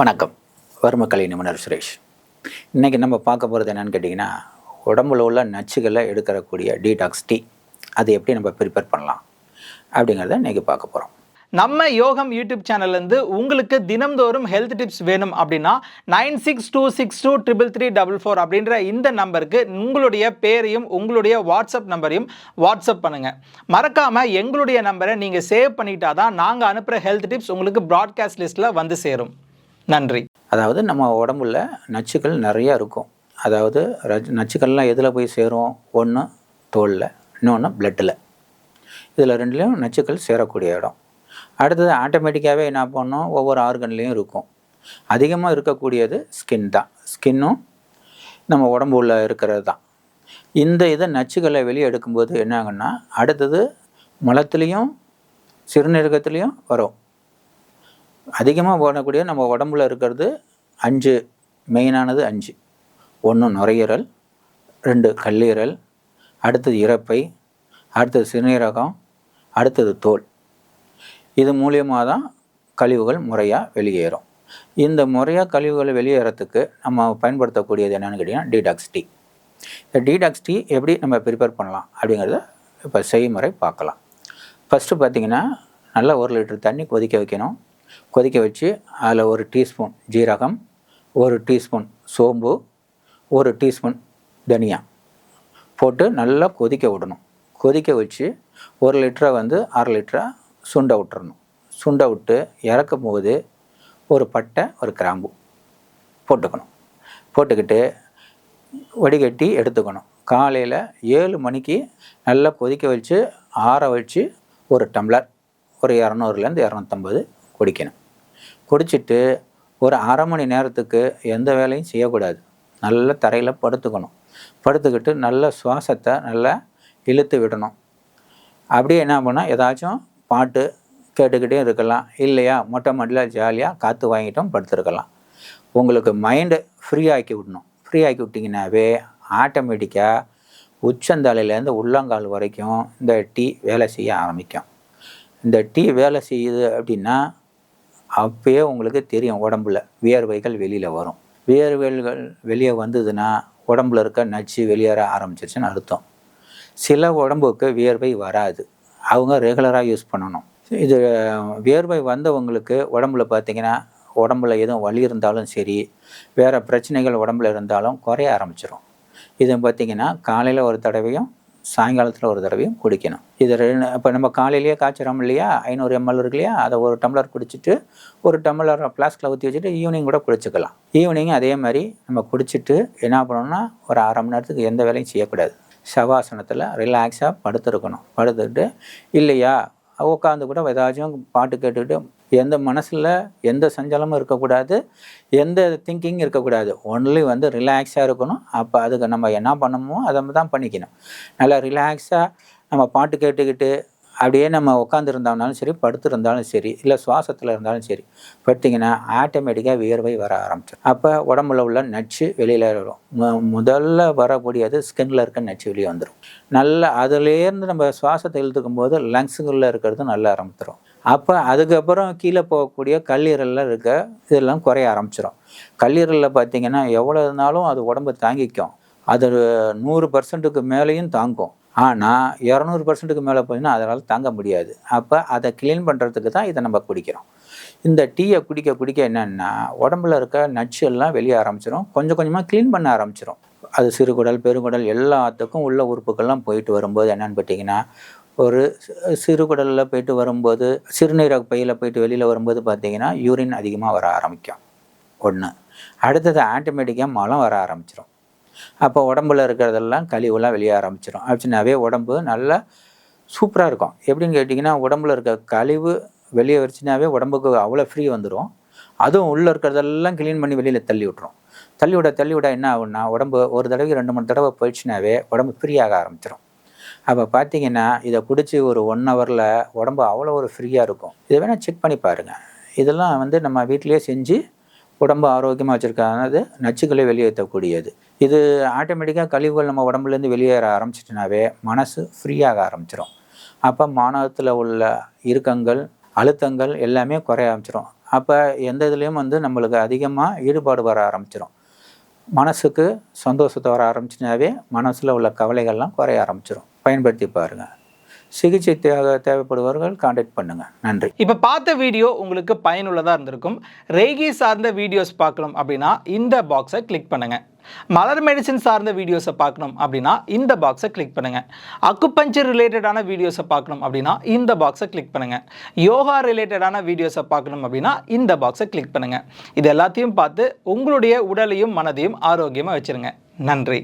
வணக்கம். வர்மக்கலை நிபுணர் சுரேஷ். இன்றைக்கி நம்ம பார்க்க போகிறது என்னென்னு கேட்டிங்கன்னா உடம்புல உள்ள நச்சுகளை எடுக்கக்கூடிய டீடாக்ஸ் டீ அது எப்படி நம்ம ப்ரிப்பேர் பண்ணலாம்? அப்படிங்கிறத இன்றைக்கி பார்க்க போகிறோம் நம்ம யோகம் யூடியூப் சேனல்லேருந்து உங்களுக்கு தினம்தோறும் ஹெல்த் டிப்ஸ் வேணும் அப்படின்னா nine six two six two triple three double four அப்படின்ற இந்த நம்பருக்கு உங்களுடைய பேரையும் உங்களுடைய வாட்ஸ்அப் நம்பரையும் வாட்ஸ்அப் பண்ணுங்கள் மறக்காமல் எங்களுடைய நம்பரை நீங்கள் சேவ் பண்ணிட்டா தான் நாங்கள் அனுப்புகிற ஹெல்த் டிப்ஸ் உங்களுக்கு ப்ராட்காஸ்ட் லிஸ்ட்டில் வந்து சேரும். நன்றி. அதாவது நம்ம உடம்புல நச்சுக்கள் நிறையா இருக்கும். அதாவது ரஜ் நச்சுக்கள்லாம் எதில் போய் சேரும்? ஒன்று தோலில் இன்னொன்று பிளட்டில் இதில் ரெண்டுலேயும் நச்சுக்கள் சேரக்கூடிய இடம். அடுத்தது ஆட்டோமேட்டிக்காகவே என்ன பண்ணோம் ஒவ்வொரு ஆர்கன்லேயும் இருக்கும். அதிகமாக இருக்கக்கூடியது ஸ்கின் தான். ஸ்கின்னும் நம்ம உடம்பு உள்ள இருக்கிறது தான். இந்த இதை நச்சுக்களை வெளியே எடுக்கும்போது என்ன ஆகுன்னா அடுத்தது மலத்துலேயும் சிறுநீரகத்துலேயும் வரும். அதிகமாக போடக்கூடிய நம்ம உடம்புல இருக்கிறது அஞ்சு மெயினானது அஞ்சு. ஒன்று நுரையீரல் ரெண்டு கல்லீரல் அடுத்தது இறப்பை அடுத்தது சிறுநீரகம் அடுத்தது தோல். இது மூலியமாக தான் கழிவுகள் முறையாக வெளியேறும். இந்த முறையாக கழிவுகள் வெளியேறத்துக்கு நம்ம பயன்படுத்தக்கூடியது என்னென்னு கேட்டிங்கன்னா டீடாக்ஸ் டீ இந்த டீடாக்ஸ் டீ எப்படி நம்ம ப்ரிப்பேர் பண்ணலாம் அப்படிங்கிறத இப்போ செய்முறை பார்க்கலாம். ஃபஸ்ட்டு பார்த்தீங்கன்னா நல்லா ஒரு லிட்டர் தண்ணி கொதிக்க வைக்கணும். கொதிக்க வச்சு அதில் ஒரு டீஸ்பூன் ஜீரகம் ஒரு டீஸ்பூன் சோம்பு ஒரு டீஸ்பூன் தனியா போட்டு நல்லா கொதிக்க விடணும். கொதிக்க வச்சு ஒரு லிட்டரை வந்து அரை லிட்டரை சுண்ட விட்டுறணும். சுண்ட விட்டு இறக்கும் போது ஒரு பட்டை ஒரு கிராம்பு போட்டுக்கணும். போட்டுக்கிட்டு வடிகட்டி எடுத்துக்கணும். காலையில் ஏழு மணிக்கு நல்லா கொதிக்க வச்சு ஆற வச்சு ஒரு டம்ளர் ஒரு இரநூறுலேருந்து இரநூத்தம்பது குடிக்கணும். குடிச்சிட்டு ஒரு அரை மணி நேரத்துக்கு எந்த வேலையும் செய்யக்கூடாது. நல்ல தரையில் படுத்துக்கணும். படுத்துக்கிட்டு நல்ல சுவாசத்தை நல்லா இழுத்து விடணும். அப்படியே என்ன பண்ணால் ஏதாச்சும் பாட்டு கேட்டுக்கிட்டே இருக்கலாம். இல்லையா? மொட்டை மாடியில் ஜாலியாக காற்று வாங்கிட்டும் படுத்துருக்கலாம். உங்களுக்கு மைண்டு ஃப்ரீ ஆக்கி விடணும். ஃப்ரீ ஆக்கி விட்டிங்கனாவே ஆட்டோமேட்டிக்காக உச்சந்தலையிலேருந்து உள்ளங்கால் வரைக்கும் இந்த டீ வேலை செய்ய ஆரம்பிக்கும். இந்த டீ வேலை செய்யுது அப்படின்னா அப்பயே உங்களுக்கு தெரியும் உடம்புல வியர்வைகள் வெளியில் வரும். வியர்வைகள் வெளியே வந்ததுன்னா உடம்புல இருக்க நச்சு வெளியேற ஆரம்பிச்சிருச்சுன்னு அர்த்தம். சில உடம்புக்கு வியர்வை வராது. அவங்க ரெகுலராக யூஸ் பண்ணணும். இது வியர்வை வந்தவங்களுக்கு உடம்புல பார்த்தீங்கன்னா உடம்புல எதுவும் வலி இருந்தாலும் சரி வேறு பிரச்சனைகள் உடம்புல இருந்தாலும் குறைய ஆரம்பிச்சிடும் இது பார்த்திங்கன்னா காலையில் ஒரு தடவையும் சாயங்காலத்தில் ஒரு தடவையும் குடிக்கணும். இது ரெண்டு இப்போ நம்ம காலையிலேயே காய்ச்சிரோம் இல்லையா? ஐநூறு எம்எல் இருக்கு இல்லையா? அதை ஒரு டம்ளர் குடிச்சிட்டு ஒரு டம்ளர் ஃப்ளாஸ்கில் ஊற்றி வச்சுட்டு ஈவினிங் கூட குடிச்சிக்கலாம். ஈவினிங் அதே மாதிரி நம்ம குடிச்சிட்டு என்ன பண்ணணும்னா ஒரு அரை மணி நேரத்துக்கு எந்த வேலையும் செய்யக்கூடாது. சவாசனத்தில் ரிலாக்ஸாக படுத்துருக்கணும். படுத்துக்கிட்டு இல்லையா? உட்காந்து கூட ஏதாச்சும் பாட்டு கேட்டுக்கிட்டு எந்த மனசில் எந்த சஞ்சலமும் இருக்கக்கூடாது எந்த திங்கிங் இருக்கக்கூடாது. ஒன்லி வந்து ரிலாக்ஸாக இருக்கணும். அப்போ அதுக்கு நம்ம என்ன பண்ணணுமோ அதை தான் பண்ணிக்கணும். நல்லா ரிலாக்ஸாக நம்ம பாட்டு கேட்டுக்கிட்டு அப்படியே நம்ம உட்காந்துருந்தோம்னாலும் சரி படுத்துருந்தாலும் சரி இல்லை சுவாசத்தில் இருந்தாலும் சரி படுத்திங்கன்னா ஆட்டோமேட்டிக்காக வியர்வை வர ஆரம்பிச்சிடும் அப்போ உடம்புல உள்ள நச்சு வெளியில் வரும். முதல்ல வரக்கூடியது ஸ்கின்ல இருக்க நச்சு வெளியே வந்துடும் நல்லா அதுலேருந்து நம்ம சுவாசத்தை இழுத்துக்கும் போது லங்ஸுங்களில் இருக்கிறது நல்லா ஆரம்பிச்சிடும் அப்போ அதுக்கப்புறம் கீழே போகக்கூடிய கல்லீரலில் இருக்க இதெல்லாம் குறைய ஆரம்பிச்சிடும் கல்லீரலில் பார்த்தீங்கன்னா எவ்வளோ இருந்தாலும் அது உடம்பு தாங்கிக்கும். அது நூறு பர்சன்ட்டுக்கு மேலேயும் தாங்கும். ஆனால் இரநூறு பர்சன்ட்டுக்கு மேலே போச்சுன்னா அதனால் தாங்க முடியாது. அப்போ அதை க்ளீன் பண்ணுறதுக்கு தான் இதை நம்ம குடிக்கிறோம். இந்த டீயை குடிக்க குடிக்க என்னென்னா உடம்புல இருக்க நச்சு எல்லாம் வெளியே ஆரம்பிச்சிடும் கொஞ்சம் கொஞ்சமாக க்ளீன் பண்ண ஆரம்பிச்சிடும் அது சிறுகுடல் பெருங்குடல் எல்லாத்துக்கும் உள்ள உறுப்புக்கெல்லாம் போயிட்டு வரும்போது என்னென்னு பார்த்தீங்கன்னா ஒரு சிறுகுடலில் போயிட்டு வரும்போது சிறுநீரக பையில் போயிட்டு வெளியில் வரும்போது பார்த்தீங்கன்னா யூரின் அதிகமாக வர ஆரம்பிக்கும். ஒன்று அடுத்தது ஆட்டோமேட்டிக்காக மலம் வர ஆரம்பிச்சிடும் அப்போ உடம்புல இருக்கிறதெல்லாம் கழிவுலாம் வெளியே ஆரம்பிச்சிடும் அப்படின்னாவே உடம்பு நல்லா சூப்பராக இருக்கும். எப்படின்னு கேட்டிங்கன்னா உடம்புல இருக்க கழிவு வெளியே வச்சுனாவே உடம்புக்கு அவ்வளோ ஃப்ரீ வந்துடும் அதுவும் உள்ளே இருக்கிறதெல்லாம் க்ளீன் பண்ணி வெளியில் தள்ளி விட்ரும் தள்ளி விட தள்ளி விட என்ன ஆகும்னா உடம்பு ஒரு தடவை ரெண்டு மூணு தடவை போயிடுச்சுனாவே உடம்பு ஃப்ரீ ஆக ஆரம்பிச்சிடும் அப்போ பார்த்தீங்கன்னா இதை குடித்து ஒரு ஒன் ஹவரில் உடம்பு அவ்வளோ ஒரு ஃப்ரீயாக இருக்கும். இதை வேணால் செக் பண்ணி பாருங்கள் இதெல்லாம் வந்து நம்ம வீட்டிலேயே செஞ்சு உடம்பு ஆரோக்கியமாக வச்சுருக்கானது நச்சுக்களை வெளியேற்றக்கூடியது. இது ஆட்டோமேட்டிக்காக கழிவுகள் நம்ம உடம்புலேருந்து வெளியேற ஆரம்பிச்சிட்டுனாவே மனசு ஃப்ரீயாக ஆரம்பிச்சிடும் அப்போ மானவத்தில் உள்ள இறுக்கங்கள் அழுத்தங்கள் எல்லாமே குறைய ஆரம்பிச்சிடும் அப்போ எந்த இதுலேயும் வந்து நம்மளுக்கு அதிகமாக ஈடுபாடு வர ஆரம்பிச்சிடும் மனசுக்கு சந்தோஷத்தை வர ஆரம்பிச்சுனாவே மனசில் உள்ள கவலைகள்லாம் குறைய ஆரம்பிச்சிடும் பயன்படுத்தி பாருங்கள் சிகிச்சை தேவை தேவைப்படுபவர்கள் காண்டாக்ட் பண்ணுங்கள் நன்றி. இப்போ பார்த்த வீடியோ உங்களுக்கு பயனுள்ளதாக இருந்திருக்கும். ரேகி சார்ந்த வீடியோஸ் பார்க்கணும் அப்படின்னா இந்த பாக்ஸை கிளிக் பண்ணுங்க. மலர் மெடிசின் சார்ந்த வீடியோஸை பார்க்கணும் அப்படின்னா இந்த பாக்ஸை கிளிக் பண்ணுங்க. அக்குபஞ்சர் ரிலேட்டடான வீடியோஸை பார்க்கணும் அப்படின்னா இந்த பாக்ஸை கிளிக் பண்ணுங்க. யோகா ரிலேட்டடான வீடியோஸை பார்க்கணும் அப்படின்னா இந்த பாக்ஸை கிளிக் பண்ணுங்க. இது எல்லாத்தையும் பார்த்து உங்களுடைய உடலையும் மனதையும் ஆரோக்கியமாக வச்சிருங்க. நன்றி.